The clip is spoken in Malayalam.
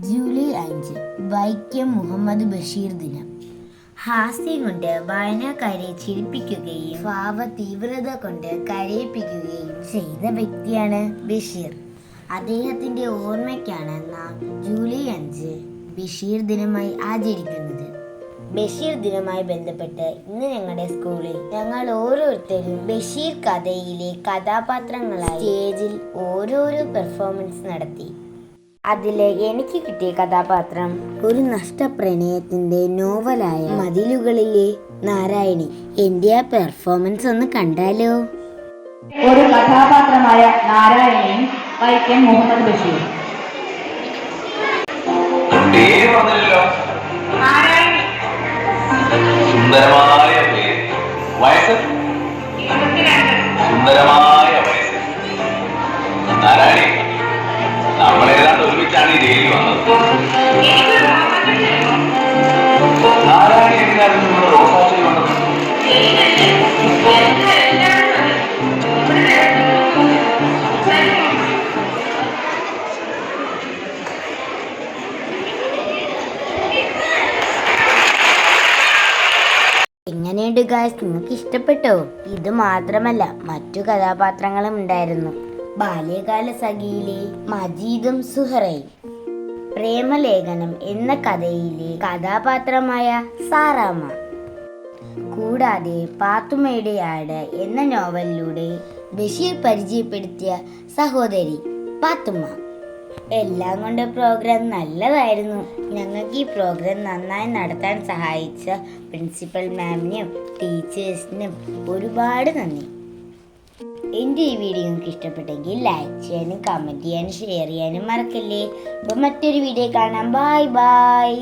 ജൂലൈ അഞ്ച് വൈക്കം മുഹമ്മദ് ബഷീർ ദിനം. ഹാസ്യം കൊണ്ട് വായനക്കാരെ ചിരിപ്പിക്കുകയും ഭാവ തീവ്രത കൊണ്ട് കരയിപ്പിക്കുകയും ചെയ്ത വ്യക്തിയാണ് ബഷീർ. അദ്ദേഹത്തിന്റെ ഓർമ്മയ്ക്കാണ് നാം ജൂലൈ അഞ്ച് ബഷീർ ദിനമായി ആചരിക്കുന്നത്. ബഷീർ ദിനമായി ബന്ധപ്പെട്ട് ഇന്ന് ഞങ്ങളുടെ സ്കൂളിൽ ഞങ്ങൾ ഓരോരുത്തരും ബഷീർ കഥയിലെ കഥാപാത്രങ്ങളായി സ്റ്റേജിൽ ഓരോരോ പെർഫോമൻസ് നടത്തി. അതിൽ എനിക്ക് കിട്ടിയ കഥാപാത്രം ഒരു നഷ്ടപ്രണയത്തിന്റെ നോവലായ മതിലുകളിലെ നാരായണി. എന്റെ ആ പെർഫോമൻസ് ഒന്ന് കണ്ടാലോ? ഒരു കഥാപാത്രമായ നാരായണി വൈക്കം മുഹമ്മദ് ബഷീർ. സുന്ദരമായ പേര്. വയസ്സ്? സുന്ദരമായ വയസ്സ്. നാരായണി നമ്മളെല്ലാം ഒരുമിച്ചാണ് ഈ ജയിലിൽ വന്നത്. എങ്ങനെയുണ്ട് ഗായ്സ് നിങ്ങൾക്ക് ഇഷ്ടപ്പെട്ടോ? ഇത് മാത്രമല്ല മറ്റു കഥാപാത്രങ്ങളും ഉണ്ടായിരുന്നു. ബാല്യകാല സഖിയിലെ മജീദും സുഹറയും. പ്രേമലേഖനം എന്ന കഥയിലെ കഥാപാത്രമായ സാറാമ്മ. കൂടാതെ പാത്തുമ്മയുടെ ആട് എന്ന നോവലിലൂടെ ബഷീർ പരിചയപ്പെടുത്തിയ സഹോദരി പാത്തുമ്മ. എല്ലാം കൊണ്ട് പ്രോഗ്രാം നല്ലതായിരുന്നു. ഞങ്ങൾക്ക് ഈ പ്രോഗ്രാം നന്നായി നടത്താൻ സഹായിച്ച പ്രിൻസിപ്പൽ മാമിനും ടീച്ചേഴ്സിനും ഒരുപാട് നന്ദി. എന്റെ ഈ വീഡിയോ നിങ്ങൾക്ക് ഇഷ്ടപ്പെട്ടെങ്കിൽ ലൈക്ക് ചെയ്യാനും കമന്റ് ചെയ്യാനും ഷെയർ ചെയ്യാനും മറക്കല്ലേ. അപ്പോൾ മറ്റൊരു വീഡിയോ കാണാം. Bye bye